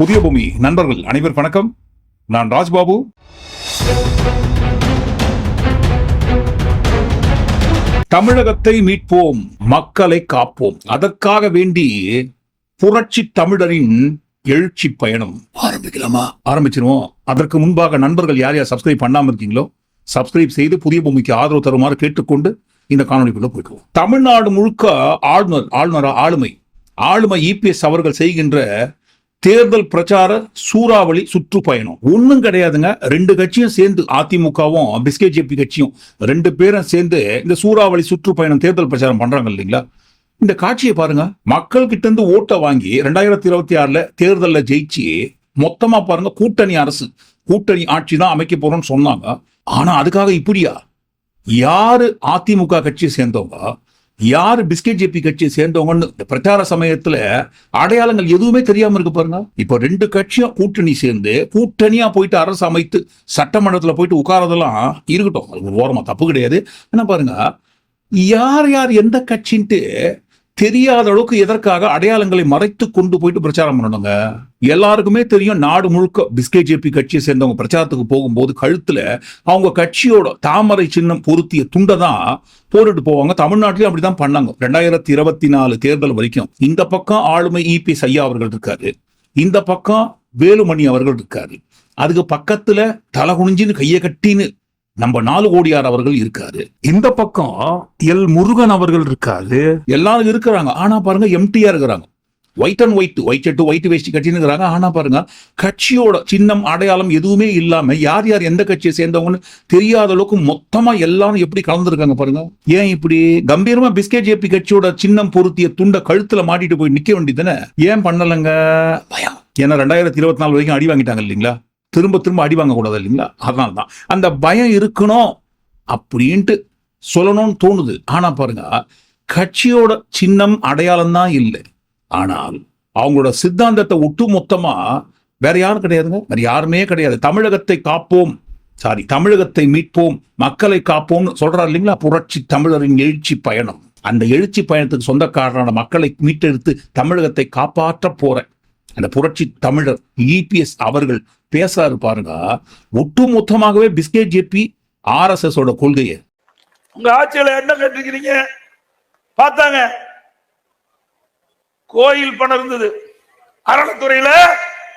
புதிய பூமி. நண்பர்கள் அனைவருக்கும் வணக்கம். நான் ராஜ்பாபு. தமிழகத்தை மீட்போம் மக்களை காப்போம். அதற்காக வேண்டி புரட்சி தமிழரின் எழுச்சி பயணம். ஆரம்பிக்கலாமா? ஆரம்பிச்சிருவோம். அதற்கு முன்பாக நண்பர்கள் யார் யார் சப்ஸ்கிரைப் பண்ணாம இருக்கீங்களோ சப்ஸ்கிரைப் செய்து புதிய பூமிக்கு ஆதரவு தருமாறு கேட்டுக்கொண்டு இந்த காணொலிக்குள்ள போய்க்குவோம். தமிழ்நாடு முழுக்க ஆளுநர் ஆளுநர் ஆளுமை. ஆளுமை இபிஎஸ் அவர்கள் செய்கின்ற தேர்தல் பிரச்சார சூறாவளி சுற்றுப்பயணம். ஒன்றும் கிடையாதுங்க. ரெண்டு கட்சியும் சேர்ந்து அதிமுகவும் பிஸ்கேஜேபி கட்சியும் ரெண்டு பேரும் சேர்ந்து இந்த சூறாவளி சுற்றுப்பயணம் தேர்தல் பிரச்சாரம் பண்றாங்க இல்லைங்களா? இந்த காட்சியை பாருங்க. மக்கள் கிட்ட இருந்து ஓட்டை வாங்கி ரெண்டாயிரத்தி இருபத்தி ஆறுல தேர்தலில் ஜெயிச்சு மொத்தமா பாருங்க கூட்டணி அரசு கூட்டணி ஆட்சி தான் அமைக்க போறோம்னு சொன்னாங்க. ஆனா அதுக்காக இப்படியா? யாரு அதிமுக கட்சியை சேர்ந்தவங்க? யார் பிஸ்கெட் ஜேபி கட்சியை சேர்ந்தவங்கன்னு பிரச்சார சமயத்துல அடையாளங்கள் எதுவுமே தெரியாம இருக்கு பாருங்க. இப்போ ரெண்டு கட்சியும் கூட்டணி சேர்ந்து கூட்டணியா போயிட்டு அரசு அமைத்து சட்டமன்றத்துல போயிட்டு உட்காரதெல்லாம் இருக்கட்டும். ஓரமா தப்பு கிடையாது. என்ன பாருங்க யார் யார் எந்த கட்சின்ட்டு தெரியாத அளவுக்கு எதற்காக அடையாளங்களை மறைத்து கொண்டு போயிட்டு பிரச்சாரம் பண்ணணுங்க? எல்லாருக்குமே தெரியும் நாடு முழுக்க பிஸ்கே ஜேபி கட்சியை சேர்ந்தவங்க பிரச்சாரத்துக்கு போகும்போது கழுத்துல அவங்க கட்சியோட தாமரை சின்னம் பொருத்திய துண்டை தான் போட்டுட்டு போவாங்க. தமிழ்நாட்டிலும் அப்படிதான் பண்ணாங்க. ரெண்டாயிரத்தி இருபத்தி நாலு தேர்தல் வரைக்கும் இந்த பக்கம் ஆளுமை இபிஎஸ் ஐயா அவர்கள் இருக்காரு. இந்த பக்கம் வேலுமணி அவர்கள் இருக்காரு. அதுக்கு பக்கத்துல தலை குனிஞ்சின்னு கையை கட்டின்னு நம்ம நாலு கோடியார் அவர்கள் இருக்காரு. இந்த பக்கம் எல் முருகன் அவர்கள் இருக்காரு. எல்லாரும் இருக்கிறாங்க. ஆனா பாருங்க எம்டியா இருக்கிறாங்க. White and white white shirt white வேஷ்டி கட்டின்னு இருக்கிறாங்க. ஆனா பாருங்க கட்சியோட சின்னம் அடையாளம் எதுவுமே இல்லாம யார் யார் எந்த கட்சியை சேர்ந்தவங்கன்னு தெரியாத அளவுக்கு மொத்தமா எல்லாரும் எப்படி கலந்துருக்காங்க பாருங்க. ஏன் இப்படி? கம்பீரமா பிஸ்கெட் ஜேபி கட்சியோட சின்னம் பொருத்திய துண்டை கழுத்துல மாட்டிட்டு போய் நிக்க வேண்டியதுதானே? ஏன் பண்ணலங்க? பயம். ஏன்னா ரெண்டாயிரத்தி இருபத்தி நாலு வரைக்கும் அடி வாங்கிட்டாங்க இல்லைங்களா? திரும்ப திரும்ப அடி வாங்கக்கூடாது இல்லைங்களா? அதனால தான் அந்த பயம் இருக்கணும் அப்படின்ட்டு சொல்லணும்னு தோணுது. ஆனால் பாருங்க கட்சியோட சின்னம் அடையாளம் தான் இல்லை. ஆனால் அவங்களோட சித்தாந்தத்தை ஒட்டு மொத்தமாக வேற யாரும் கிடையாதுங்க. வேற யாருமே கிடையாது. தமிழகத்தை காப்போம். சாரி தமிழகத்தை மீட்போம். மக்களை காப்போம்னு சொல்றாரு இல்லைங்களா? புரட்சி தமிழரின் எழுச்சி பயணம். அந்த எழுச்சி பயணத்துக்கு சொந்தக்காரரான மக்களை மீட்டெடுத்து தமிழகத்தை காப்பாற்ற போகிறேன் அந்த புரட்சி தமிழர் இபிஎஸ் அவர்கள் பேசாரு பாருங்க. ஒட்டுமொத்தமாகவே பிஸ்கெட் ஜேபி ஆர்எஸ்எஸ் ஓட கொள்கையை. உங்க ஆட்சியில என்ன கேட்டிருக்கிறீங்க? பார்த்தாங்க. கோயில் பணம் இருந்தது. அறநிலைத்துறையில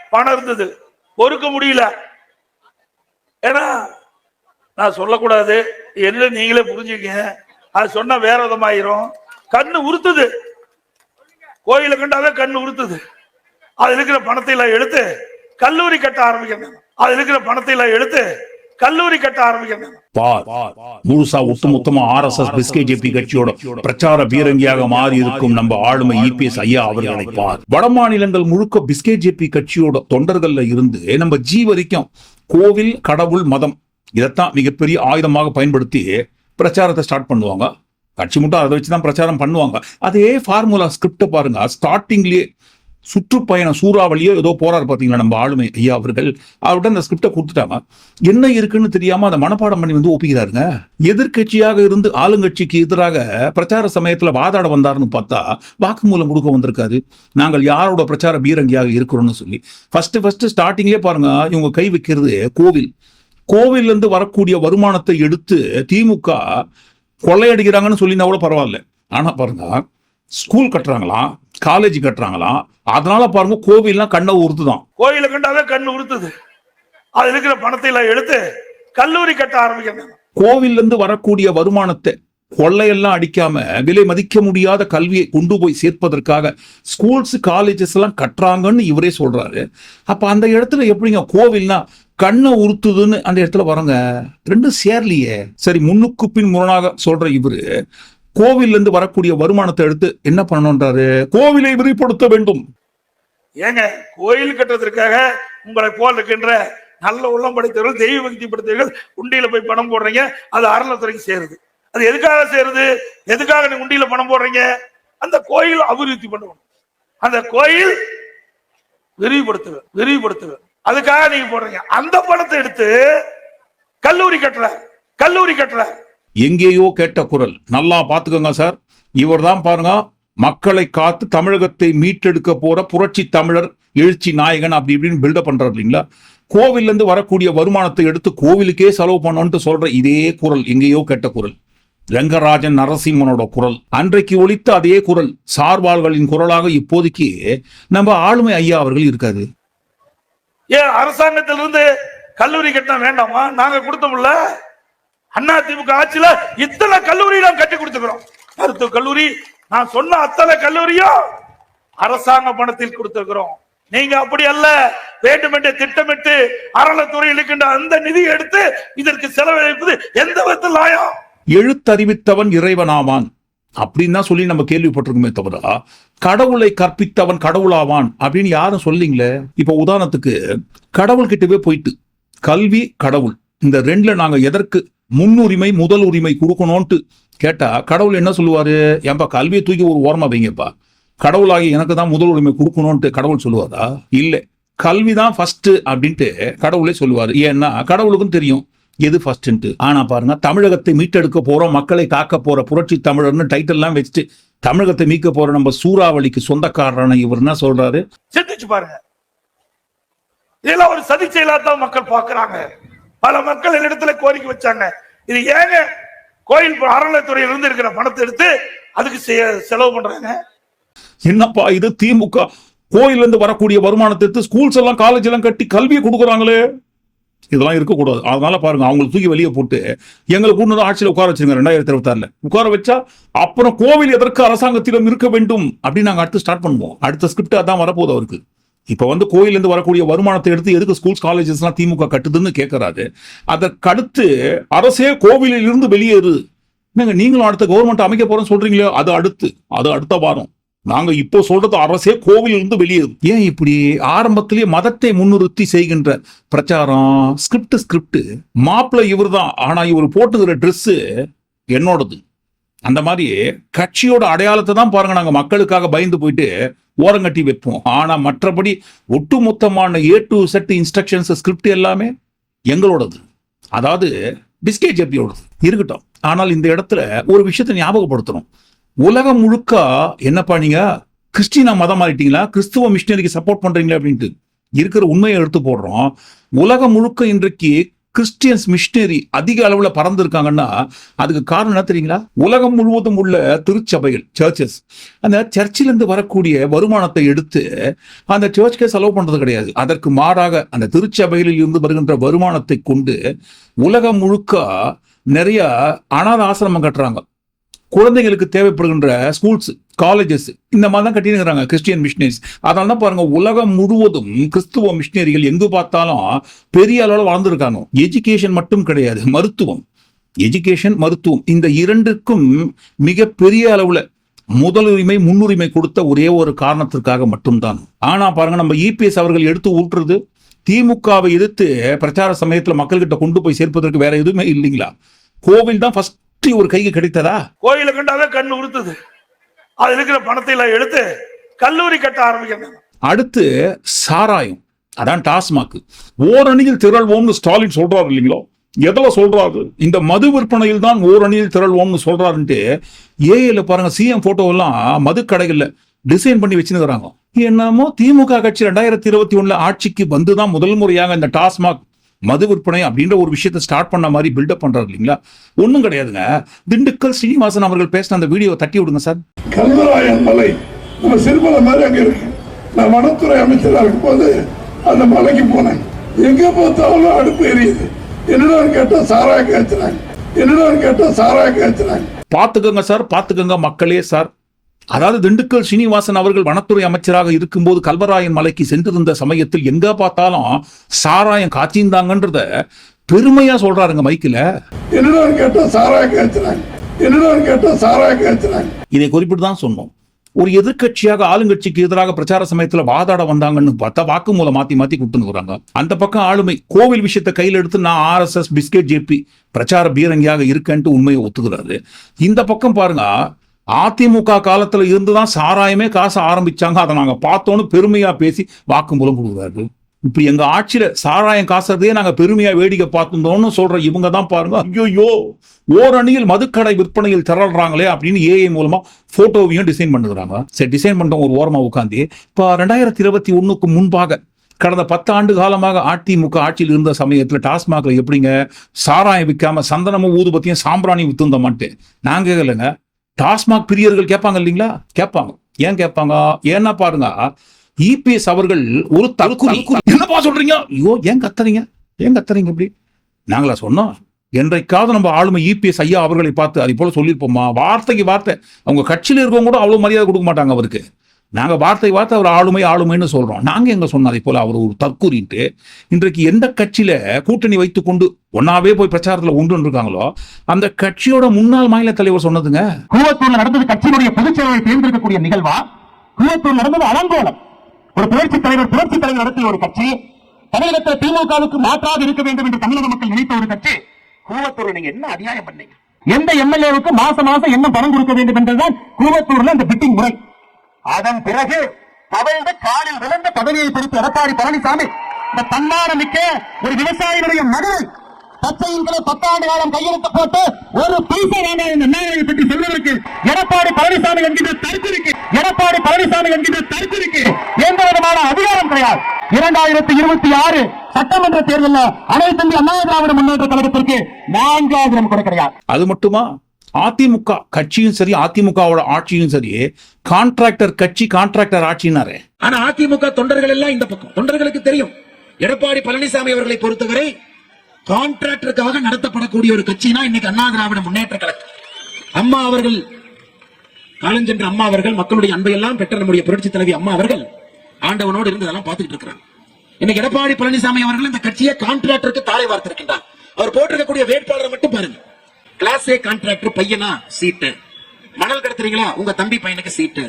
பணம் இருந்தது. பொறுக்க முடியல. ஏன்னா நான் சொல்லக்கூடாது. என்ன நீங்களே புரிஞ்சுக்கங்க. அது சொன்னா வேற விதமாயிரும். கண்ணு உறுத்துது. கோயிலை கண்டாவே கண்ணு உறுத்துது. அது இருக்கிற பணத்தை எல்லாம் எடுத்து கல்லூரி கட்ட ஆரம்பிக்கிறேன் அதுல இருக்கிற பணத்தை எல்லாம் எடுத்து கல்லூரி கட்ட ஆரம்பிக்கிறேன் பார் முழுசா ஒட்டுமொத்தமா ஆர்எஸ்எஸ் பிஸ்கெட் ஜேபி கட்சியோட பிரச்சார பீரங்கியாக மாறி இருக்கும் நம்ம ஆளுமை இபிஎஸ் ஐயா அவர்களை பார். வட மாநிலங்கள் முழுக்க பிஸ்கே ஜேபி கட்சியோட தொண்டர்கள்ல இருந்து நம்ம ஜி வரைக்கும் கோவில் கடவுள் மதம் இதைத்தான் மிகப்பெரிய ஆயுதமாக பயன்படுத்தி பிரச்சாரத்தை ஸ்டார்ட் பண்ணுவாங்க. கட்சி மட்டும் அதை வச்சு தான் பிரச்சாரம் பண்ணுவாங்க. அதே ஃபார்முலா ஸ்கிரிப்டை பாருங்க. ஸ்டார்டிங்லேயே சுற்றுப்பயணம் சூறாவளியோ ஏதோ போறாரு பார்த்தீங்களா நம்ம ஆளுமை ஐயா அவர்கள். அவர்கிட்ட அந்த ஸ்கிரிப்டை கொடுத்துட்டாங்க. என்ன இருக்குன்னு தெரியாம அந்த மனப்பாடம் பண்ணி வந்து ஒப்பிக்கிறாருங்க. எதிர்க்கட்சியாக இருந்து ஆளுங்கட்சிக்கு எதிராக பிரச்சார சமயத்துல வாதாட வந்தாருன்னு பார்த்தா வாக்குமூலம் கொடுக்க வந்திருக்காரு. நாங்கள் யாரோட பிரச்சார பீரங்கியாக இருக்கிறோம்னு சொல்லி. ஃபர்ஸ்ட் ஃபர்ஸ்ட் ஸ்டார்டிங்லேயே பாருங்க இவங்க கை வைக்கிறது கோவில். கோவில்ல வரக்கூடிய வருமானத்தை எடுத்து திமுக கொள்ளையடிக்கிறாங்கன்னு சொல்லினா கூட பரவாயில்ல. ஆனா பாருங்க ஸ்கூல் கட்டுறாங்களாம் காலேஜ் கட்டுறாங்களாம். அதனால பாருங்க கோவில்லாம் கண்ணை உறுத்துதான் கோயிலை கண்டாவே கண்ணு உறுத்துது அதுல இருக்கிற பணத்தை எல்லாம் எடுத்து கல்லூரி கட்ட ஆரம்பிக்கிறேன் கோவில்ல இருந்து வரக்கூடிய வருமானத்தை கொள்ளையெல்லாம் அடிக்காம விலை மதிக்க முடியாத கல்வியை கொண்டு போய் சேர்ப்பதற்காக ஸ்கூல்ஸ் காலேஜஸ் எல்லாம் கட்டுறாங்கன்னு இவரே சொல்றாரு. அப்ப அந்த இடத்துல எப்படிங்க கோவில்னா கண்ணை உறுத்துதுன்னு அந்த இடத்துல வரங்க ரெண்டும் சேரலையே. சரி முன்னுக்கு பின் முரணாக சொல்ற இவரு கோவில்ல இருந்து வரக்கூடிய வருமானத்தை எடுத்து என்ன பண்ணணும்ன்றாரு? கோவிலை விரிவுபடுத்த வேண்டும். ஏங்க கோயில் கட்டுறதுக்காக உங்களை போல் இருக்கின்ற நல்ல உள்ளம் படைத்தவர்கள் தெய்வ பக்தி படைத்தவர்கள் உண்டியில போய் பணம் போடுறீங்க அது அறநிலத்துறைக்கு சேருது. அது எதுக்காக சேருது? எதுக்காக நீ உண்டியில பணம் போடுறீங்க? அந்த கோயில் அபிவிருத்தி பண்ணுவோம் அந்த கோயில் விரிவுபடுத்துக விரிவுபடுத்துக அதுக்காக நீங்க போடுறீங்க. அந்த பணத்தை எடுத்து கல்லூரி கட்டுற கல்லூரி கட்டுற எங்கேயோ கேட்ட குரல். நல்லா பார்த்துக்கோங்க சார் இவர் தான் பாருங்க மக்களை காத்து தமிழகத்தை மீட்டெடுக்க போற புரட்சி தமிழர் எழுச்சி நாயகன் அப்படி இப்படின்னு பில்டப் பண்றாரு இல்லைங்களா? கோவில்ல இருந்து வரக்கூடிய வருமானத்தை எடுத்து கோவிலுக்கே செலவு பண்ணணும்னு சொல்ற இதே குரல் எங்கேயோ கேட்ட குரல். ரங்கராஜன் நரசிம்மனோட குரல். அன்றைக்கு ஒழித்த அதே குரல் சார்பாள்களின் குரலாக இப்போதைக்கு நம்ம ஆளுமை ஐயா அவர்கள் இருக்காது ஏன் அரசாங்கத்திலிருந்து கல்லூரி கட்ட வேண்டாமா? நாங்க கொடுத்தோம்ல அண்ணா திமுக ஆட்சியில இத்தனை கல்லூரி நாம் கட்டி கொடுத்துக்கிறோம். மருத்துவ கல்லூரி நான் சொன்ன அத்தனை கல்லூரியும் அரசாங்க பணத்தில் கொடுத்திருக்கிறோம். நீங்க அப்படி அல்ல வேண்டுமென்றே திட்டமிட்டு அறநிலைத்துறையில் இருக்கின்ற அந்த நிதியை எடுத்து இதற்கு செலவழிப்பது எந்த விதத்தில் நியாயம்? எழுத்தறிவித்தவன் இறைவனாவான். அப்படின்னு தான் சொல்லி நம்ம கேள்விப்பட்டிருக்கோமே தவிர கடவுளை கற்பித்தவன் கடவுளாவான் அப்படின்னு யாரும் சொல்லிங்களே இப்ப உதாரணத்துக்கு கடவுள்கிட்டவே போயிட்டு கல்வி கடவுள். இந்த ரெண்டுல நாங்க எதற்கு முன்னுரிமை முதல் உரிமை கொடுக்கணும்ட்டு கேட்டா கடவுள் என்ன சொல்லுவாரு? ஏன்பா கல்வியை தூக்கி ஒரு ஓரமாக வைங்கப்பா. கடவுளாகி எனக்கு தான் முதல் உரிமை கொடுக்கணும்ன்ட்டு கடவுள் சொல்லுவாரா? இல்ல. கல்வி தான் ஃபர்ஸ்ட் அப்படின்ட்டு கடவுளே சொல்லுவாரு. ஏன்னா கடவுளுக்கும் தெரியும் எது ஃபர்ஸ்ட்ன்ட்டு ஆனா பாருங்க தமிழகத்தை மீட்டெடுக்க போறோம் மக்களை காக்க போற புரட்சி தமிழர்னு டைட்டில்லாம் வச்சுட்டு தமிழகத்தை மீட்க போற நம்ம சூறாவளிக்கு சொந்தக்காரரான இவர் என்ன சொல்றாரு? சிந்திச்சு பாருங்க. இதெல்லாம் ஒரு சதி செயலாத்தான் மக்கள் பாக்குறாங்க பல மக்கள் என்னிடத்துல கோரிக்கை வச்சாங்க. இது ஏங்க கோயில் அறநிலைத்துறையில இருந்து இருக்கிற பணத்தை எடுத்து அதுக்கு செ- செலவு பண்றாங்க? என்னப்பா இது திமுக? கோயில்ல இருந்து வரக்கூடிய வருமானத்தை எடுத்து ஸ்கூல்ஸ் எல்லாம் காலேஜ் எல்லாம் கட்டி கல்வியை கொடுக்குறாங்களே. இதெல்லாம் இருக்கக்கூடாது. அதனால பாருங்க அவங்களை தூக்கி வெளியே போட்டு எங்களை கொண்டு ஆட்சியில் உட்கார வச்சிருங்க ரெண்டாயிரத்தி இருபத்தாறுல. உட்கார வச்சா அப்புறம் கோவில் எதற்கு அரசாங்கத்திடம் இருக்க வேண்டும் அப்படின்னு நாங்கள் அடுத்து ஸ்டார்ட் பண்ணுவோம். அடுத்த ஸ்கிரிப்ட் அதான் வரப்போகுது அவருக்கு. இப்போ வந்து கோயிலேருந்து வரக்கூடிய வருமானத்தை எடுத்து எதுக்கு ஸ்கூல்ஸ் காலேஜஸ்லாம் திமுக கட்டுதுன்னு கேட்கறாரு அதற்கடுத்து அரசே கோவிலில் இருந்து வெளியேறு. என்னங்க நீங்களும் அடுத்த கவர்மெண்ட் அமைக்க போறோம்னு சொல்றீங்களோ அது அடுத்து. அது அடுத்த வாரம். நாங்க இப்போ சொல்றது அரசே கோவில் இருந்து வெளியேறும். ஏன் இப்படி ஆரம்பத்திலேயே மதத்தை முன்னிறுத்தி செய்கின்ற பிரச்சாரம்? ஸ்கிரிப்ட் ஸ்கிரிப்ட் இவரு தான் ஆனா இவர் போட்டுக்கிற ட்ரெஸ்ஸு என்னோடது. அந்த மாதிரி கட்சியோட அடையாளத்தை தான் பாருங்க நாங்கள் மக்களுக்காக பயந்து போயிட்டு ஓரங்கட்டி வைப்போம். ஆனால் மற்றபடி ஒட்டுமொத்தமான a to set instructions script எல்லாமே எங்களோடது. அதாவது பிஸ்கே ஜெப்பியோடது இருக்கட்டும். ஆனால் இந்த இடத்துல ஒரு விஷயத்தை ஞாபகப்படுத்தணும். உலகம் முழுக்க என்னப்பா நீங்க? கிறிஸ்டினா மதம் மாறிட்டீங்களா? கிறிஸ்துவ மிஷினரிக்கு சப்போர்ட் பண்றீங்களா அப்படின்ட்டு இருக்கிற உண்மையை எடுத்து போடுறோம். உலகம் முழுக்க இன்றைக்கு கிறிஸ்டியன்ஸ் மிஷினரி அதிக அளவுல பறந்துருக்காங்கன்னா அதுக்கு காரணம் என்ன தெரியுங்களா? உலகம் முழுவதும் உள்ள திருச்சபைகள் சர்ச்சஸ் அந்த சர்ச்சிலிருந்து வரக்கூடிய வருமானத்தை எடுத்து அந்த சர்ச்சுக்கே செலவு பண்றது கிடையாது. அதற்கு மாறாக அந்த திருச்சபைகளில் இருந்து வருகின்ற வருமானத்தை கொண்டு உலகம் முழுக்க நிறைய அனாத ஆசிரமம் கட்டுறாங்க. குழந்தைகளுக்கு தேவைப்படுகின்ற ஸ்கூல்ஸ் காலேஜஸ் இந்த மாதிரி தான் கட்டினுங்கிறாங்க கிறிஸ்டியன் மிஷினரிஸ் அதனால தான் பாருங்க உலகம் முழுவதும் கிறிஸ்துவ மிஷினரிகள் எங்கு பார்த்தாலும் பெரிய அளவில் வளர்ந்துருக்காங்க. எஜுகேஷன் மட்டும் கிடையாது மருத்துவம். எஜுகேஷன் மருத்துவம். இந்த இரண்டுக்கும் மிக பெரிய அளவுல முதலுரிமை முன்னுரிமை கொடுத்த ஒரே ஒரு காரணத்திற்காக மட்டும்தான். ஆனா பாருங்க நம்ம இபிஎஸ் அவர்கள் எடுத்து ஊற்றுறது திமுகவை எதிர்த்து பிரச்சார சமயத்தில் மக்கள்கிட்ட கொண்டு போய் சேர்ப்பதற்கு வேற எதுவுமே இல்லைங்களா? கோவில் தான் ஃபர்ஸ்ட் ஒரு கைக்கு கிடைத்ததா? கோயிலை கண்டாவே கண்ணு உறுத்துது. அதுல இருக்கிற பணத்தை எல்லாம் எடுத்து கல்லூரி கட்ட ஆரம்பிக்கிறாங்க. அடுத்து சாராயம். அதான் டாஸ்மாக். ஓரணியில் திரள்வோம்னு ஸ்டாலின் சொல்றாரு இல்லைங்களோ? எதுல சொல்றாரு? இந்த மது விற்பனையில் தான் ஓரணியில் திரள்வோம்னு சொல்றாருன்ட்டு ஏஐல பாருங்க சிஎம் போட்டோ எல்லாம் மது கடைகள்ல டிசைன் பண்ணி வச்சுருக்காங்க என்னமோ திமுக கட்சி ரெண்டாயிரத்தி இருபத்தி ஒண்ணுல ஆட்சிக்கு வந்துதான் முதல் முறையாக இந்த டாஸ்மாக் மது விற்பனை அப்படின்ற ஒரு விஷயத்தை ஸ்டார்ட் பண்ண மாதிரி பில்டப் பண்றாரு இல்லைங்களா? ஒண்ணும் கிடையாதுங்க. திண்டுக்கல் ஸ்ரீனிவாசன் அவர்கள் பேசின அந்த வீடியோ தட்டி விடுங்க சார் கல்வராயன் மலை. நம்ம சிறுமலை மாதிரி அங்க இருக்கு. நான் வனத்துறை அமைச்சராக இருக்கும்போது அந்த மலைக்கு போனேன். எங்க பார்த்தாலும் அடுப்பு எரியுது. என்னடான்னு கேட்டா சாராய காய்ச்சினாங்க என்னடான்னு கேட்டா சாராய காய்ச்சினாங்க பார்த்துக்கோங்க சார் பார்த்துக்கோங்க மக்களே சார் அதாவது திண்டுக்கல் ஸ்ரீனிவாசன் அவர்கள் வனத்துறை அமைச்சராக இருக்கும்போது கல்வராயன் மலைக்கு சென்றிருந்த சமயத்தில் எங்க பார்த்தாலும் சாராயம் காய்ச்சிருந்தாங்கன்றத பெருமையா சொல்றாருங்க மைக்கில். என்னடான்னு கேட்டா சாராய காய்ச்சினாங்க? கேட்டா சாராய காய்ச்சினாங்க? இதை குறிப்பிட்டு தான் சொன்னோம். ஒரு எதிர்க்கட்சியாக ஆளுங்கட்சிக்கு எதிராக பிரச்சார சமயத்துல வாதாட வந்தாங்கன்னு பார்த்தா வாக்குமூலம் மாத்தி மாத்தி கொடுத்துருக்குறாங்க அந்த பக்கம் ஆளுமை கோவில் விஷயத்தை கையில் எடுத்து நான் ஆர்எஸ்எஸ் பிஸ்கெட் ஜேபி பிரச்சார பீரங்கியாக இருக்கேன்ட்டு உண்மையை ஒத்துக்கிறாரு. இந்த பக்கம் பாருங்க அதிமுக காலத்துல இருந்துதான் சாராயமே காசு ஆரம்பிச்சாங்க. அதை நாங்கள் பார்த்தோன்னு பெருமையா பேசி வாக்குமூலம் கொடுக்குறாரு. இப்படி எங்க ஆட்சியில சாராயம் காசுறதையே நாங்க பெருமையா வேடிக்கை பார்த்துருந்தோம்னு சொல்ற இவங்க தான் பாருங்க. ஐயோயோ ஓரணியில் மதுக்கடை விற்பனையில் திரள்றாங்களே அப்படின்னு ஏஐ மூலமா போட்டோவையும் டிசைன் பண்ணுறாங்க சரி டிசைன் பண்ணுறோம் ஒரு ஓரமா உட்காந்து இப்போ ரெண்டாயிரத்தி இருபத்தி ஒண்ணுக்கு முன்பாக கடந்த பத்து ஆண்டு காலமாக அதிமுக ஆட்சியில் இருந்த சமயத்தில் டாஸ்மாக எப்படிங்க சாராயம் விற்காம சந்தனமும் ஊதுபத்தியும் சாம்பிராணி வித்துருந்த மாட்டேன் நாங்கள் கேட்கலங்க டாஸ்மாக் பிரியர்கள் கேட்பாங்க இல்லைங்களா? கேட்பாங்க. ஏன் கேட்பாங்க? ஏன்னா பாருங்க இபிஎஸ் அவர்கள் ஒரு தற்கொலை என்னப்பா சொல்றீங்க? ஐயோ ஏன் கத்துறீங்க? ஏன் கத்துறீங்க இப்படி? நாங்களா சொன்னோம் என்றைக்காவது நம்ம ஆளுமை இபிஎஸ் ஐயா அவர்களை பார்த்து அதை போல சொல்லியிருப்போமா வார்த்தைக்கு வார்த்தை. அவங்க கட்சியில் இருக்கவங்க கூட அவ்வளவு மரியாதை கொடுக்க மாட்டாங்க அவருக்கு. நாங்க வார்த்தை வார்த்தை அவர் ஆளுமை ஆளுமைன்னு சொல்கிறோம் நாங்க எங்க சொன்னதை போல் போல அவர் ஒரு தற்கூறிட்டு இன்றைக்கு எந்த கட்சியில கூட்டணி வைத்து கொண்டு ஒன்னாவே போய் பிரச்சாரத்துல உண்டு இருக்காங்களோ அந்த கட்சியோட முன்னாள் மாநில தலைவர் சொன்னதுங்க. கூவத்தூர்ல நடந்தது கட்சியினுடைய பொதுச் செயலரை தேர்ந்தெடுக்கக்கூடிய நிகழ்வா? கூவத்தூர் நடந்தது அலங்கோலம். ஒரு புரட்சி தலைவர் புரட்சி தலைவர் நடத்திய ஒரு கட்சி தமிழகத்தில் திமுகவுக்கு மாற்றாக இருக்க வேண்டும் என்று தமிழக மக்கள் நினைத்த ஒரு கட்சி. கூவத்தூர் நீங்க என்ன அநியாயம் பண்ணீங்க? எந்த எம்எல்ஏவுக்கு மாசம் மாசம் என்ன பணம் கொடுக்க வேண்டும் என்றுதான் கூவத்தூர்ல அந்த பிட்டிங் முறை. அதன் பிறகு தவழ்ந்து காலில் விழுந்த பதவியை பிடித்து எடப்பாடி பழனிசாமி இந்த தன்மான மிக்க ஒரு விவசாயிகளுடைய மகளை பச்சையின்களை பத்தாண்டு காலம் கையெழுத்து போட்டு ஒரு பைசா வாங்காத இந்த பற்றி சொல்வதற்கு எடப்பாடி பழனிசாமி என்கின்ற தற்கொலைக்கு எடப்பாடி பழனிசாமி என்கின்ற தற்கொலைக்கு எந்த விதமான அதிகாரம் கிடையாது. இரண்டாயிரத்தி இருபத்தி ஆறு சட்டமன்ற தேர்தலில் அனைத்து இந்திய அண்ணா திராவிட முன்னேற்ற கழகத்திற்கு நான்காவது இடம் கூட கிடையாது. அது மட்டுமா? அதிமுக கட்சியும் சரி அதிமுகவோட ஆட்சியும் சரி கான்ட்ராக்டர் கட்சி கான்ட்ராக்டர் ஆட்சினாரு. ஆனா அதிமுக தொண்டர்கள் எல்லாம் இந்த பக்கம். தொண்டர்களுக்கு தெரியும் எடப்பாடி பழனிசாமி அவர்களை பொறுத்தவரை கான்ட்ராக்டருக்காக நடத்தப்படக்கூடிய ஒரு கட்சினா இன்னைக்கு அண்ணா திராவிட முன்னேற்ற கழகம். அம்மா அவர்கள் காலஞ்சென்ற அம்மா அவர்கள் மக்களுடைய அன்பையெல்லாம் பெற்ற நம்முடைய புரட்சி தலைவி அம்மா அவர்கள் ஆண்டவனோடு இருந்ததெல்லாம் பார்த்துக்கிட்டு இருக்கிறாங்க. இன்னைக்கு எடப்பாடி பழனிசாமி அவர்கள் இந்த கட்சியை கான்ட்ராக்டருக்கு தாரை வார்த்திருக்கின்றார். அவர் போட்டிருக்கக்கூடிய வேட்பாளரை மட்டும் பாருங்க கான்ட்ராக்டர் பையனா? சீட்டு. மணல் கடத்துறீங்களா? உங்க தம்பி பையனுக்கு சீட்டு.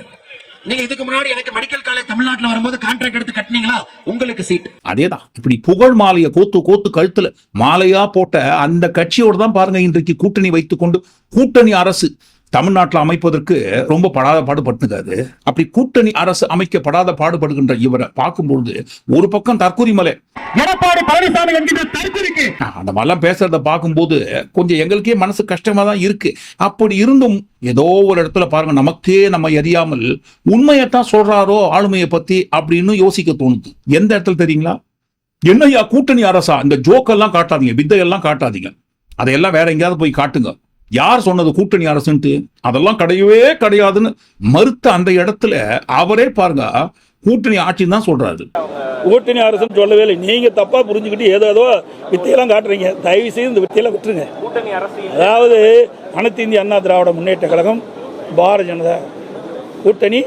நீங்க இதுக்கு முன்னாடி எனக்கு மெடிக்கல் காலேஜ் தமிழ்நாட்டுல வரும்போது கான்ட்ராக்ட் எடுத்து கட்டினீங்களா? உங்களுக்கு சீட் அதேதான். இப்படி புகழ் மாலையை கோத்து கோத்து கழுத்துல மாலையா போட்ட அந்த கட்சியோட தான் பாருங்க இன்றைக்கு கூட்டணி வைத்துக்கொண்டு கூட்டணி அரசு தமிழ்நாட்டில் அமைப்பதற்கு ரொம்ப படாத பாடுபட்டுங்காது அப்படி கூட்டணி அரசு அமைக்கப்படாத பாடுபடுகின்ற இவரை பார்க்கும்பொழுது ஒரு பக்கம் தற்கொலை மலை. எடப்பாடி பழனிசாமி என்கின்ற தற்கொலைக்கு. அந்த மாதிரிலாம் பேசுறத பார்க்கும்போது கொஞ்சம் எங்களுக்கே மனசு கஷ்டமா தான் இருக்கு. அப்படி இருந்தும் ஏதோ ஒரு இடத்துல பாருங்க நமக்கே நம்ம அறியாமல் உண்மையத்தான் சொல்றாரோ ஆளுமையை பத்தி அப்படின்னு யோசிக்க தோணுது. எந்த இடத்துல தெரியுங்களா? என்னய்யா கூட்டணி அரசா? இந்த ஜோக்கெல்லாம் காட்டாதீங்க வித்தையெல்லாம் காட்டாதீங்க. அதையெல்லாம் வேற எங்கேயாவது போய் காட்டுங்க. யார் சொன்னது கூட்டணி அரசுன்ட்டு? அதெல்லாம் கிடையவே கிடையாதுன்னு மறுத்த அந்த இடத்துல அவரே பாருங்க கூட்டணி ஆட்சின்னு தான் சொல்றாரு. கூட்டணி அரசுன்னு சொல்லவே இல்லை. நீங்க தப்பா புரிஞ்சுக்கிட்டு ஏதோ ஏதோ வித்தையெல்லாம் காட்டுறீங்க. தயவு செய்து இந்த வித்தையெல்லாம் விட்டுருங்க. அதாவது அனைத்து இந்திய அண்ணா திராவிட முன்னேற்ற கழகம் பாரதிய ஜனதா கூட்டணி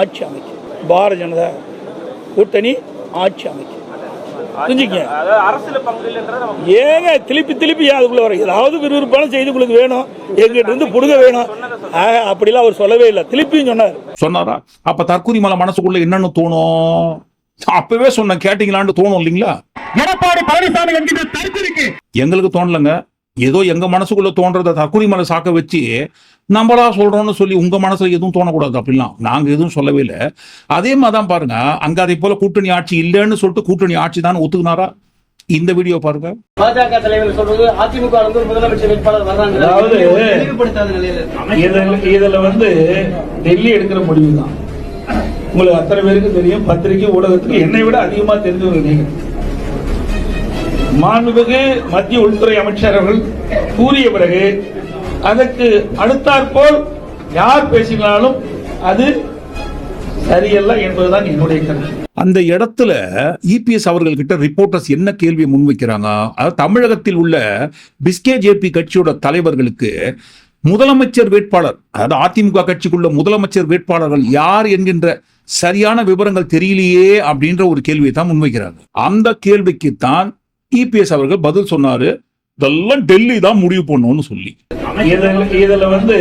ஆட்சி அமைக்கும். பாரதிய ஜனதா கூட்டணி ஆட்சி அமைக்கும். புரிஞ்சுக்கங்க? ஏங்க திருப்பி திருப்பி அதுக்குள்ள வர ஏதாவது விறுவிறுப்பான செய்தி உங்களுக்கு வேணும். எங்கிட்ட இருந்து புடுங்க வேணும். அப்படிலாம் அவர் சொல்லவே இல்லை. திருப்பியும் சொன்னார். சொன்னாரா? அப்ப தற்கொலை மலை மனசுக்குள்ள என்னன்னு தோணும்? அப்பவே சொன்ன கேட்டீங்களான்னு தோணும் இல்லைங்களா? எடப்பாடி பழனிசாமி என்கின்ற தற்கொலைக்கு எங்களுக்கு தோணலங்க. ஏதோ எங்க மனசுக்குள்ள தோன்றத தற்கொலை மலை சாக்க வச்சு நம்மளா சொல்றோம்னு சொல்லி உங்க மனசுல எதுவும் தோணக்கூடாது அப்படிலாம் நாங்க எதுவும் சொல்லவே இல்லை. அதே மாதிரி தான் பாருங்க அங்க அதே போல கூட்டணி ஆட்சி இல்லைன்னு சொல்லிட்டு கூட்டணி ஆட்சி தான் ஒத்துக்கினாரா? இந்த வீடியோ பாருங்க. பாஜக தலைவர் சொல்றது அதிமுக முதலமைச்சர் வேட்பாளர் வர்றாங்க. இதுல வந்து டெல்லி எடுக்கிற முடிவு தான் உங்களுக்கு அத்தனை பேருக்கு தெரியும் பத்திரிகை ஊடகத்துக்கு என்னை விட அதிகமா தெரிஞ்சவங்க நீங்க மாண்புமிகு மத்திய உள்துறை அமைச்சர் அவர்கள் கூறிய பிறகு அதற்கு அடுத்தாற்போல் யார் பேசினாலும் அது சரியல்ல என்பதுதான் என்னுடைய கருத்து. அந்த இடத்துல இபிஎஸ் அவர்கள் கிட்ட ரிப்போர்ட்டர்ஸ் என்ன கேள்வியை முன்வைக்கிறாங்க அதாவது தமிழகத்தில் உள்ள பிஸ்கே ஜேபி கட்சியோட தலைவர்களுக்கு முதலமைச்சர் வேட்பாளர் அதாவது அதிமுக கட்சிக்குள்ள முதலமைச்சர் வேட்பாளர்கள் யார் என்கின்ற சரியான விவரங்கள் தெரியலையே அப்படின்ற ஒரு கேள்வியை தான் முன்வைக்கிறாங்க. அந்த கேள்விக்கு தான் இபிஎஸ் அவர்கள் பதில் சொன்னாரு இதெல்லாம் டெல்லி தான் முடிவு பண்ணணும்னு சொல்லி. இதுல வந்து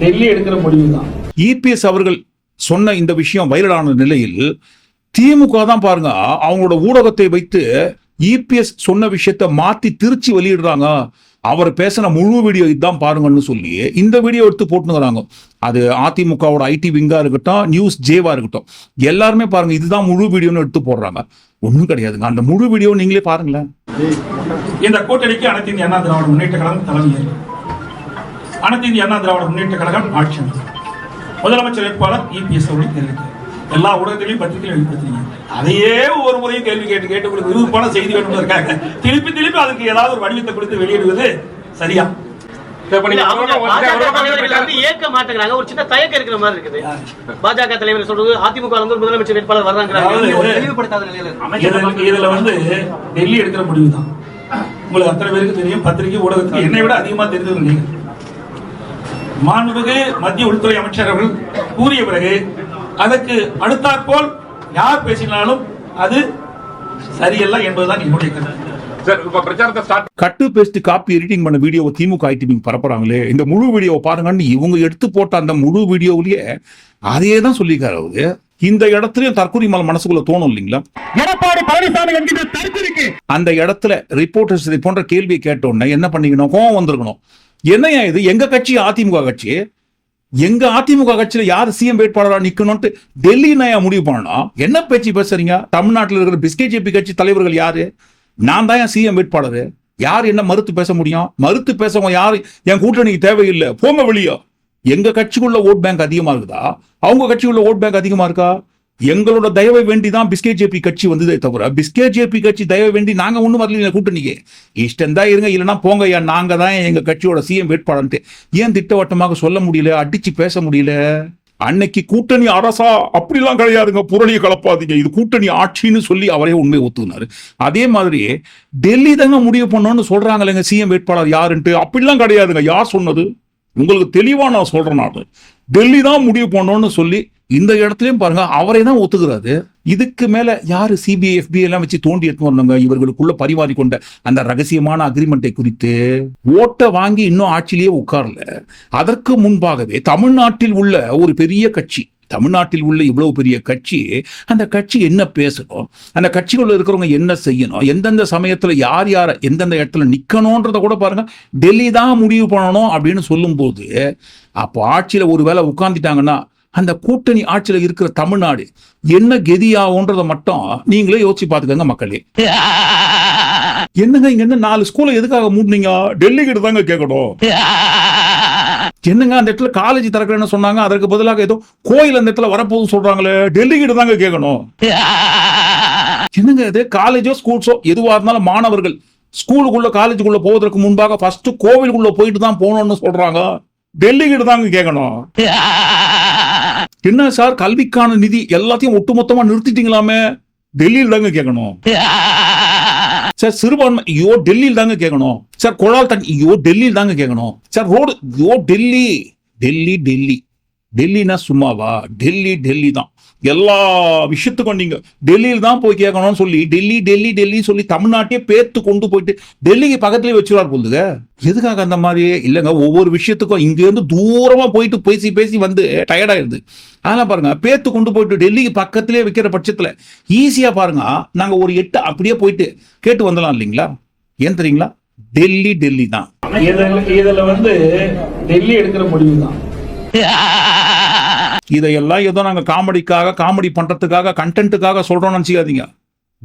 டெல்லி எடுக்கிற முடிவு தான் இபிஎஸ் அவர்கள் சொன்ன இந்த விஷயம் வைரலான நிலையில் திமுக தான் பாருங்க அவங்களோட ஊடகத்தை வைத்து இபிஎஸ் சொன்ன விஷயத்தை மாத்தி திருச்சி வெளியிடுறாங்க. அவர் பேசின முழு வீடியோ இதுதான் பாருங்கன்னு சொல்லி இந்த வீடியோ எடுத்து போட்டுங்கிறாங்க அது அதிமுகவோட ஐடி விங்கா இருக்கட்டும் நியூஸ் ஜேவா இருக்கட்டும் எல்லாருமே பாருங்க இதுதான் முழு வீடியோன்னு எடுத்து போடுறாங்க. ஒண்ணும் கிடையாதுங்க. அந்த முழு வீடியோ நீங்களே பாருங்களேன். இந்த கூட்டணிக்கு அனைத்து இந்திய அண்ணா திராவிட முன்னேற்ற கழகம் தலைமை அனைத்து இந்திய அண்ணா திராவிட முன்னேற்ற கழகம் ஆட்சி முதலமைச்சர் வேட்பாளர் இபிஎஸ் அவர்கள் தெரிவித்தார். எல்லா ஊடகத்திலையும் பத்திரிகையும் வெளிப்படுத்தினீங்க அதையே ஒவ்வொரு முறையும் கேள்வி கேட்டு கேட்டு உங்களுக்கு விருப்பமான செய்தி வேணும்னு திருப்பி திருப்பி அதுக்கு ஏதாவது ஒரு வடிவத்தை கொடுத்து வெளியிடுவது சரியா? ஏற்க மாட்டேங்கிறாங்க. ஒரு சின்ன தயக்கம் இருக்கிற மாதிரி இருக்குது. பாஜக தலைவர் சொல்றது அதிமுக ஒரு முதலமைச்சர் வேட்பாளர் ஒரு இருக்கு. இதுல- வந்து டெல்லி எடுக்கிற முடிவு தான் உங்களுக்கு அத்தனை பேருக்கு தெரியும் பத்திரிகை ஊடகத்துக்கு என்னை விட அதிகமா தெரிஞ்சவர் நீங்க. மாண்புமிகு மத்திய உள்துறை அமைச்சர் அவர்கள் கூறிய பிறகு அதற்கு அடுத்தாற்போல் யார் பேசினாலும் அது சரியல்ல என்பதுதான் என்னுடைய கருத்து. கட்டு பேஸ்ட் காப்பி எடிட்டிங் பண்ண வீடியோவை திமுக ஐடிவி பரப்புறாங்களே. இந்த முழு வீடியோவை பாருங்கன்னு இவங்க எடுத்து போட்ட அந்த முழு வீடியோவிலேயே அதே தான் சொல்லியிருக்காரு அவரு. இந்த இடத்துலயும் தற்கொலை மலை மனசுக்குள்ள தோணும் இல்லைங்களா? எடப்பாடி பழனிசாமி தரித்திருக்கு அந்த இடத்துல ரிப்போர்ட்டர்ஸ் இது போன்ற கேள்வியை கேட்டோன்னே என்ன பண்ணிக்கணும்? கோவம் வந்திருக்கணும். என்னையா இது? எங்க கட்சி? அதிமுக கட்சி? எங்க அதிமுக கட்சியில யார் சிஎம் வேட்பாளராக நிக்கணும்ட்டு டெல்லி நயா முடிவு பண்ணணும் என்ன பேச்சு பேசுறீங்க? தமிழ்நாட்டில் இருக்கிற பிஸ்கெட் ஜேபி கட்சி தலைவர்கள் யாரு? நான் தான் என் சிஎம் வேட்பாளர்? யார் என்ன மறுத்து பேச முடியும்? மறுத்து பேசவங்க யாரு? என் கூட்டணிக்கு தேவையில்லை. போங்க வெளியோ. எங்க கட்சிக்குள்ள ஓட் பேங்க் அதிகமா இருக்குதா? அவங்க கட்சிக்குள்ள ஓட் பேங்க் அதிகமா இருக்கா? எங்களோட தயவை வேண்டி தான் பிஸ்கே ஜேபி கட்சி வந்ததே தவிர பிஸ்கே ஜேபி கட்சி தயவை வேண்டி நாங்கள் ஒன்றும் வரல கூட்டணிக்கு. இஷ்டம் தான் இருங்க இல்லைன்னா போங்க ஐயா நாங்கள் தான் எங்கள் கட்சியோட சிஎம் வேட்பாளர்ன்ட்டு. ஏன் திட்டவட்டமாக சொல்ல முடியல அடிச்சு பேச முடியல? அன்னைக்கு கூட்டணி அரசா? அப்படிலாம் கிடையாதுங்க புரளியை கலப்பாதீங்க. இது கூட்டணி ஆட்சின்னு சொல்லி அவரே உண்மையை ஒத்துனாரு அதே மாதிரி டெல்லி தாங்க முடிவு பண்ணோம்னு சொல்றாங்களேங்க சிஎம் வேட்பாளர் யாருன்ட்டு. அப்படிலாம் கிடையாதுங்க யார் சொன்னது? உங்களுக்கு தெளிவா நான் சொல்றேன் நான். டெல்லி தான் முடிவு பண்ணோம்னு சொல்லி இந்த இடத்துலயும் பாருங்க அவரே தான் ஒத்துக்கிறாரு. இதுக்கு மேல யாரு சிபிஐ எஃபிஐ எல்லாம் வச்சு தோண்டி எடுத்துன்னு வந்தாங்க இவர்களுக்குள்ள பரிமாறி கொண்ட அந்த ரகசியமான அக்ரிமெண்ட்டை குறித்து. ஓட்டை வாங்கி இன்னும் ஆட்சியிலேயே உட்காரல. அதற்கு முன்பாகவே தமிழ்நாட்டில் உள்ள ஒரு பெரிய கட்சி தமிழ்நாட்டில் உள்ள இவ்வளவு பெரிய கட்சி அந்த கட்சி என்ன பேசணும்? அந்த கட்சிக்குள்ள இருக்கிறவங்க என்ன செய்யணும்? எந்தெந்த சமயத்தில் யார் யார் எந்தெந்த இடத்துல நிற்கணுன்றத கூட பாருங்க டெல்லி தான் முடிவு பண்ணணும் அப்படின்னு சொல்லும்போது அப்போ ஆட்சியில் ஒரு வேளை உட்காந்துட்டாங்கன்னா அந்த கூட்டணி ஆட்சியில் இருக்கிற தமிழ்நாடு என்ன கெதியாகுன்றதை மட்டும் நீங்களே யோசிச்சு பார்த்துக்கங்க மக்களே. என்னங்க இங்க என்ன நாலு ஸ்கூலை எதுக்காக மூடினீங்க? டெல்லி கிட்ட தாங்க கேட்கணும். என்னங்க அந்த இடத்துல காலேஜ் திறக்கிறேன்னு சொன்னாங்க? அதற்கு பதிலாக ஏதோ கோயில் அந்த இடத்துல வரப்போகுது சொல்றாங்களே. டெல்லி கிட்ட தாங்க கேட்கணும். என்னங்க இது? காலேஜோ ஸ்கூல்ஸோ எதுவாக இருந்தாலும் மாணவர்கள் ஸ்கூலுக்குள்ள காலேஜுக்குள்ள போவதற்கு முன்பாக ஃபர்ஸ்ட் கோவிலுக்குள்ள போயிட்டு தான் போகணும்னு சொல்றாங்க. டெல்லி கிட்ட தாங்க கேட்கணும். என்ன சார் கல்விக்கான நிதி எல்லாத்தையும் ஒட்டுமொத்தமா நிறுத்திட்டீங்களாமே? டெல்லியில் தாங்க கேட்கணும் சார் சிறுபான்மை ஐயோ டெல்லியில் தாங்க கேட்கணும் சார் குழால் தண்ணி ஐயோ டெல்லியில் தாங்க கேட்கணும் சார் ரோடு ஐயோ டெல்லி டெல்லி டெல்லி. டெல்லினா சும்மாவா? டெல்லி டெல்லி தான். எல்லா விஷயத்துக்கும் நீங்க டெல்லியில் தான் போய் கேட்கணும்னு சொல்லி டெல்லி டெல்லி டெல்லி சொல்லி தமிழ்நாட்டையே பேர்த்து கொண்டு போயிட்டு டெல்லிக்கு பக்கத்துலயே வச்சுருவார் போகுதுங்க எதுக்காக அந்த மாதிரி? இல்லைங்க ஒவ்வொரு விஷயத்துக்கும் இங்க இருந்து தூரமா போயிட்டு பேசி பேசி வந்து டயர்டாயிருது அதெல்லாம் பாருங்க பேத்து கொண்டு போயிட்டு டெல்லிக்கு பக்கத்திலே வைக்கிற பட்சத்துல ஈஸியா பாருங்க நாங்க ஒரு எட்டு அப்படியே போயிட்டு கேட்டு வந்துடலாம் இல்லைங்களா? ஏன் தெரியுங்களா? டெல்லி டெல்லி தான். இதுல வந்து டெல்லி எடுக்கிற முடிவு தான் இதையெல்லாம் ஏதோ நாங்கள் காமெடிக்காக காமெடி பண்ணுறதுக்காக கண்டென்ட்டுக்காக சொல்கிறோம்னு நினச்சிக்காதீங்க.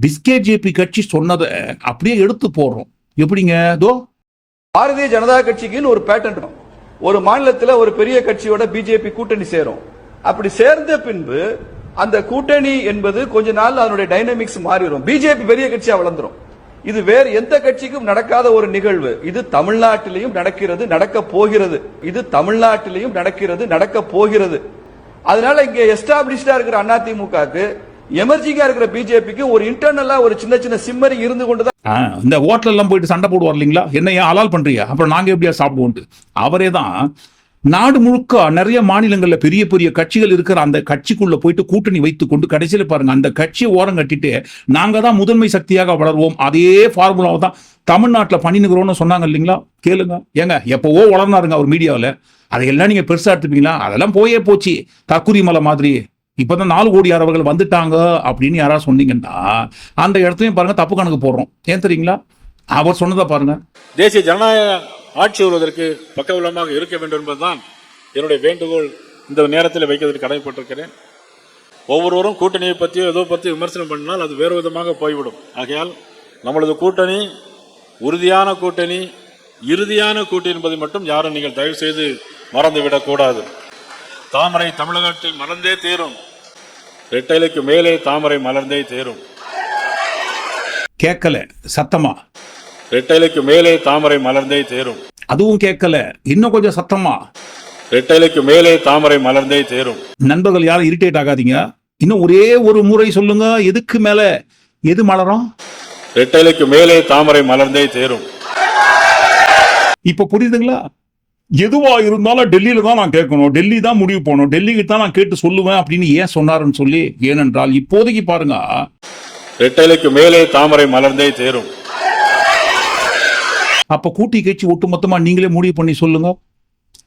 பிஸ்கெட் ஜேபி கட்சி சொன்னதை அப்படியே எடுத்து போடுறோம். எப்படிங்க? தோ பாரதிய ஜனதா கட்சிக்குன்னு ஒரு பேட்டன் ஒரு மாநிலத்தில் ஒரு பெரிய கட்சியோட பிஜேபி கூட்டணி சேரும். அப்படி சேர்ந்த பின்பு அந்த கூட்டணி என்பது கொஞ்ச நாள் அதனுடைய டைனமிக்ஸ் மாறிடும். பிஜேபி பெரிய கட்சியா வளர்ந்துரும். இது வேறு எந்த கட்சிக்கும் நடக்காத ஒரு நிகழ்வு. இது தமிழ்நாட்டிலையும் நடக்கிறது நடக்க போகிறது. இது தமிழ்நாட்டிலையும் நடக்கிறது நடக்க போகிறது. அதனால இங்க எஸ்டாப்ளிஷ்டா இருக்கிற அதிமுகக்கு எமர்ஜிங்கா இருக்கிற பிஜேபிக்கு ஒரு இன்டர்னலா ஒரு சின்ன சின்ன சிம்மரி இருந்து கொண்டுதான் இந்த ஹோட்டல் எல்லாம் போயிட்டு சண்டை போடுவார் இல்லைங்களா? என்ன ஏன் அலால் பண்றீங்க அப்புறம் நாங்க எப்படியா சாப்பிடுவோம் அவரே தான் நாடு முழுக்க நிறைய மாநிலங்களில் பெரிய பெரிய கட்சிகள் இருக்கிற அந்த கட்சிக்குள்ள போயிட்டு கூட்டணி வைத்து கொண்டு கடைசியில் பாருங்க அந்த கட்சியை ஓரம் கட்டிட்டு நாங்க தான் முதன்மை சக்தியாக வளர்வோம். அதே ஃபார்முலாவை தான் தமிழ்நாட்டில் பண்ணினுக்கிறோம்னு சொன்னாங்க இல்லைங்களா? கேளுங்க. ஏங்க எப்போவோ வளர்னாருங்க அவர் மீடியாவில். அதையெல்லாம் நீங்க பெருசா எடுத்துப்பீங்களா? அதெல்லாம் போயே போச்சு. தக்குரி மலை மாதிரி. இப்பதான் நாலு கோடி அவர்கள் வந்துட்டாங்க அப்படின்னு யாராவது சொன்னீங்கன்னா அந்த இடத்துலையும் பாருங்க தப்பு கணக்கு போடுறோம். ஏன் தெரியுங்களா? அவர் சொன்னதை பாருங்க. தேசிய ஜனநாயக ஆட்சி வருவதற்கு பக்கபலமாக இருக்க வேண்டும் என்பதுதான் என்னுடைய வேண்டுகோள். இந்த நேரத்தில் வைக்கிறதுக்கு கடமைப்பட்டிருக்கிறேன். ஒவ்வொருவரும் கூட்டணியை பற்றியோ ஏதோ பற்றி விமர்சனம் பண்ணினால் அது வேறு விதமாக போய்விடும். ஆகையால் நம்மளது கூட்டணி உறுதியான கூட்டணி இறுதியான கூட்டணி என்பதை மட்டும் யாரும் நீங்கள் தயவு செய்து மறந்துவிடக்கூடாது தாமரை தமிழகத்தில் மலர்ந்தே தீரும். ரெட்டைலுக்கு மேலே தாமரை மலர்ந்தே தீரும். கேட்கல சத்தமா? ரெட்டைலைக்கு மேலே தாமரை மலர்ந்தே தீரும். அதுவும் கேட்கல. இன்னும் கொஞ்சம் சத்தமா? ரெட்டைலைக்கு மேலே தாமரை மலர்ந்தே தீரும். நண்பர்கள் யாரும் இரிட்டேட் ஆகாதீங்க. இன்னும் ஒரே ஒரு முறை சொல்லுங்க. எதுக்கு மேல? எது மலரும்? ரெட்டைலைக்கு மேலே தாமரை மலர்ந்தே தீரும். இப்ப புரியுதுங்களா? எதுவா இருந்தாலும் டெல்லியில தான் நான் கேட்கணும். டெல்லி தான் முடிவு போகணும். டெல்லிக்கு தான் நான் கேட்டு சொல்லுவேன் அப்படின்னு ஏன் சொன்னாருன்னு சொல்லி ஏனென்றால் இப்போதைக்கு பாருங்க. ரெட்டைலைக்கு மேலே தாமரை மலர்ந்தே தீரும். அப்ப கூட்டி கட்சி ஒட்டுமொத்தமா நீங்களே முடிவு பண்ணி சொல்லுங்க.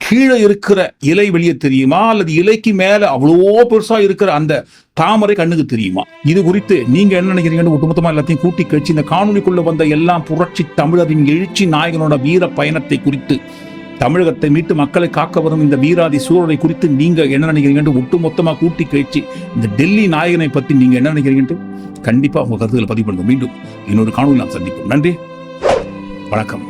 கீழே இருக்கிற இலை வெளியே தெரியுமா? அல்லது இலைக்கு மேல அவ்வளோ பெருசா இருக்கிற அந்த தாமரை கண்ணுக்கு தெரியுமா? இது குறித்து நீங்க என்ன நினைக்கிறீங்கன்னு ஒட்டுமொத்தமா எல்லாத்தையும் கூட்டி கழிச்சு இந்த காணொலிக்குள்ள வந்த எல்லாம் புரட்சி தமிழரின் எழுச்சி நாயகனோட வீர பயணத்தை குறித்து தமிழகத்தை மீட்டு மக்களை காக்க வரும் இந்த வீராதி சூழலை குறித்து நீங்க என்ன நினைக்கிறீங்கன்னு ஒட்டுமொத்தமா கூட்டி கழிச்சு இந்த டெல்லி நாயகனை பத்தி நீங்க என்ன நினைக்கிறீங்கன்ட்டு கண்டிப்பா உங்க கருத்துக்களை பதிவு பண்ணுங்க. மீண்டும் இன்னொரு காணொலி நாம் சந்திப்போம். நன்றி. வணக்கம்.